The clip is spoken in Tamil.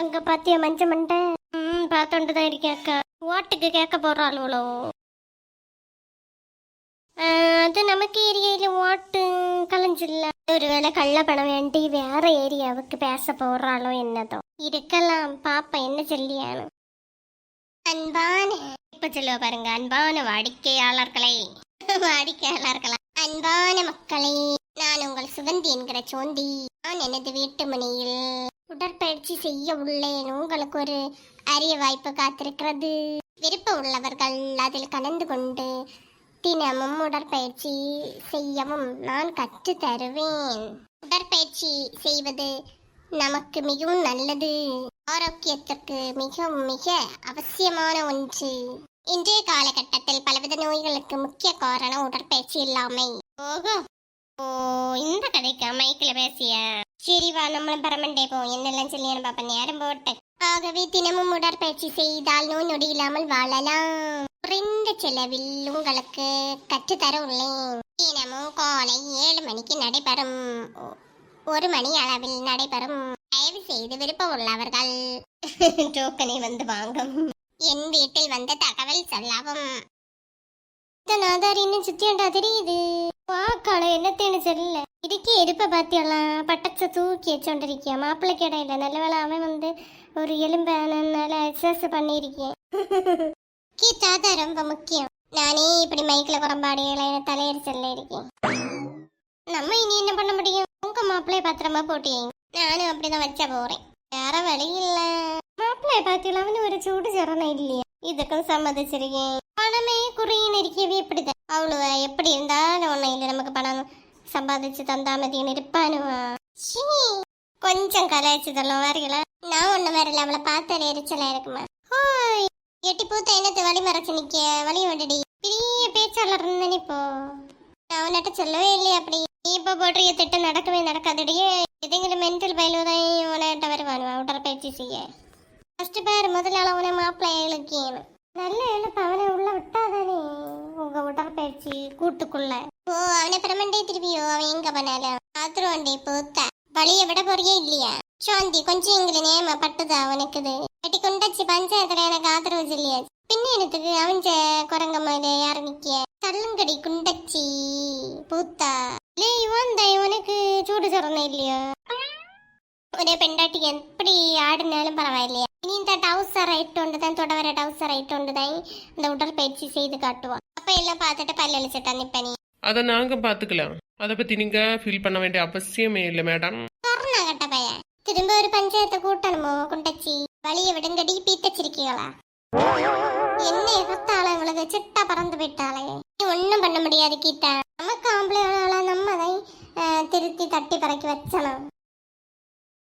அங்க பாத்தியா மஞ்ச மண்டை? ம் பார்த்துட்டு தான் இருக்கேன் அக்கா. ஓட்டுக்கு கேட்க போறாளுவளோ அது நமக்கு ஏரியாயில ஓட்டு கலைஞ்சில்ல. ஒருவேளை கள்ள பணம் வேண்டி வேற ஏரியாவுக்கு பேச போறாளோ என்னதோ. இருக்கலாம் பாப்பா என்ன சொல்லியானு. அன்பான இப்ப சொல்லுவ பாருங்க அன்பான வாடிக்கையாளர்களே. வாடிக்கையாளர்களா? அன்பான மக்களே நான் உங்கள் சுகந்தி என்கிற சோந்தி. நான் எனது வீட்டு மனையில் உடற்பயிற்சி செய்ய உள்ளேன் உங்களுக்கு ஒரு அரிய வாய்ப்பு காத்திருக்கிறது. விருப்பம் உள்ளவர்கள் அதில் கலந்து கொண்டு தினமும் உடற்பயிற்சி செய்யவும் நான் கற்று தருவேன். உடற்பயிற்சி செய்வது நமக்கு மிகவும் நல்லது. ஆரோக்கியத்திற்கு மிகவும் மிக அவசியமான ஒன்று. இன்றைய காலகட்டத்தில் பலவித நோய்களுக்கு முக்கிய காரணம் உடற்பயிற்சி இல்லாமை. ஓஹோ. ஓ இந்த கதைக்கு மைக்கில் பேசிய. சரி வா நம்மளும் பரமண்டே போவோம். என்னெல்லாம் சொல்லி பாப்ப நேரம் போட்டேன் ஆகவே தினமும் உடற்பயிற்சி செய்தால் நோய் நொடி இல்லாமல் வாழலாம். குறைந்த செலவில் உங்களுக்கு கற்றுத்தர உள்ளேன் தினமும் காலை ஏழு மணிக்கு நடைபெறும். ஒரு மணி அளவில் நடைபெறும். தயவு செய்து விருப்பம் உள்ளவர்கள் டோக்கனை வந்து வாங்கும். என் வீட்டில் வந்த தகவல் சொல்லவும். நாதாரின்னு சுத்தியாண்டா தெரியுது. வாக்காள என்னத்தேன்னு தெரியல இதுக்கே இருப்ப பாத்தியலாம் பட்டத்தை தூக்கி வச்சோண்டிருக்கியா மாப்பிள்ளைக்கு இடம் இல்லை. நல்ல வேளை அவன் வந்து ஒரு எலும்பானால எக்ஸஸ் பண்ணியிருக்கேன். கீதா தான் ரொம்ப முக்கியம். நானே இப்படி மைக்கில் குறம்பாடிகளை தலையரிச்சல்ல இருக்கேன். நம்ம இனி என்ன பண்ண முடியும்? உங்க மாப்பிள்ளைய பத்திரமா போட்டியங்க நானும் அப்படிதான் வச்ச போறேன். வேற வழி இல்ல. மாப்பிள்ளைய பாத்தீங்களா அவனு ஒரு சூடு சரணம் இல்லையா? இதுக்கும் சம்மதிச்சிருக்கேன். பணமே குறையின்னு இருக்கவே இப்படிதான் அவ்வளவு எப்படி இருந்தாலும் ஒன்றும் இல்லை. நமக்கு பணம் சம்பாதிச்சு தந்தாமதின்னு இருப்பானுவா? சீ, கொஞ்சம் கலாய்ச்சதெல்லாம் வரல நான் ஒண்ணு வரல அவளை பார்த்தாலே எரிச்சலா இருக்குமா? ஹாய் எட்டி பூத்த என்னத்தை வழி மறைச்சு நிக்க வழி விடுடி பெரிய பேச்சாளர் இப்போ நான் உன்கிட்ட சொல்லவே இல்லையே அப்படி. நீ இப்ப போடுறிய திட்டம் நடக்கவே நடக்காதடியே எதுங்களும் மென்டல் பயிலுதான் உனட்ட வருவானுவா? உடற்பயிற்சி செய்ய. ஃபர்ஸ்ட் பேர் முதலாள உன மாப்பிள்ளை இழுக்கியனு நல்ல எழுப்பு அவனை உள்ள விட்டாதானே? உங்க உடற்பயிற்சி கூட்டுக்குள்ள. ஓ அவனை பிரமண்டே திருப்பியோ அவன் எங்க பண்ணாலும் ஆத்திரவண்டி பூத்த. வழிய விட போறியே இல்லையா? சாந்தி கொஞ்சம் எங்களை நேம பட்டுதா அவனுக்குது வெட்டி கொண்டாச்சு பஞ்சாயத்துல எனக்கு ஆதரவு இல்லையா பின்ன எனக்கு அவஞ்ச குரங்க மேல யாரு நிக்க தள்ளுங்கடி குண்டச்சி. பூத்தா. லே இவன் தான் இவனுக்கு சூடு சொரணை இல்லையோ? ஒரே பெண்டாட்டி எப்படி ஆடினாலும் பரவாயில்லையா? இனி இந்த டவுசர் இட்டு தான் தொடவர டவுசர் இட்டு தான் இந்த உடற்பயிற்சி செய்து காட்டுவான். அப்ப எல்லாம் பார்த்துட்டு பல்ல இப்ப நீ. அதை நாங்கள் பார்த்துக்கலாம் அதை பற்றி நீங்கள் ஃபீல் பண்ண வேண்டிய அவசியமே இல்லை மேடம் திரும்ப ஒரு பஞ்சாயத்தை கூட்டணுமோ குண்டச்சி? வழியை விடுங்கடி பீத்தச்சிருக்கீங்களா என்ன எகத்தாள இவளுக்கு சிட்டா பறந்து போயிட்டாளே. ஒன்றும் பண்ண முடியாது கீட்டா நமக்கு ஆம்பளை நம்ம தான் திருத்தி தட்டி பறக்கி வச்சணும்.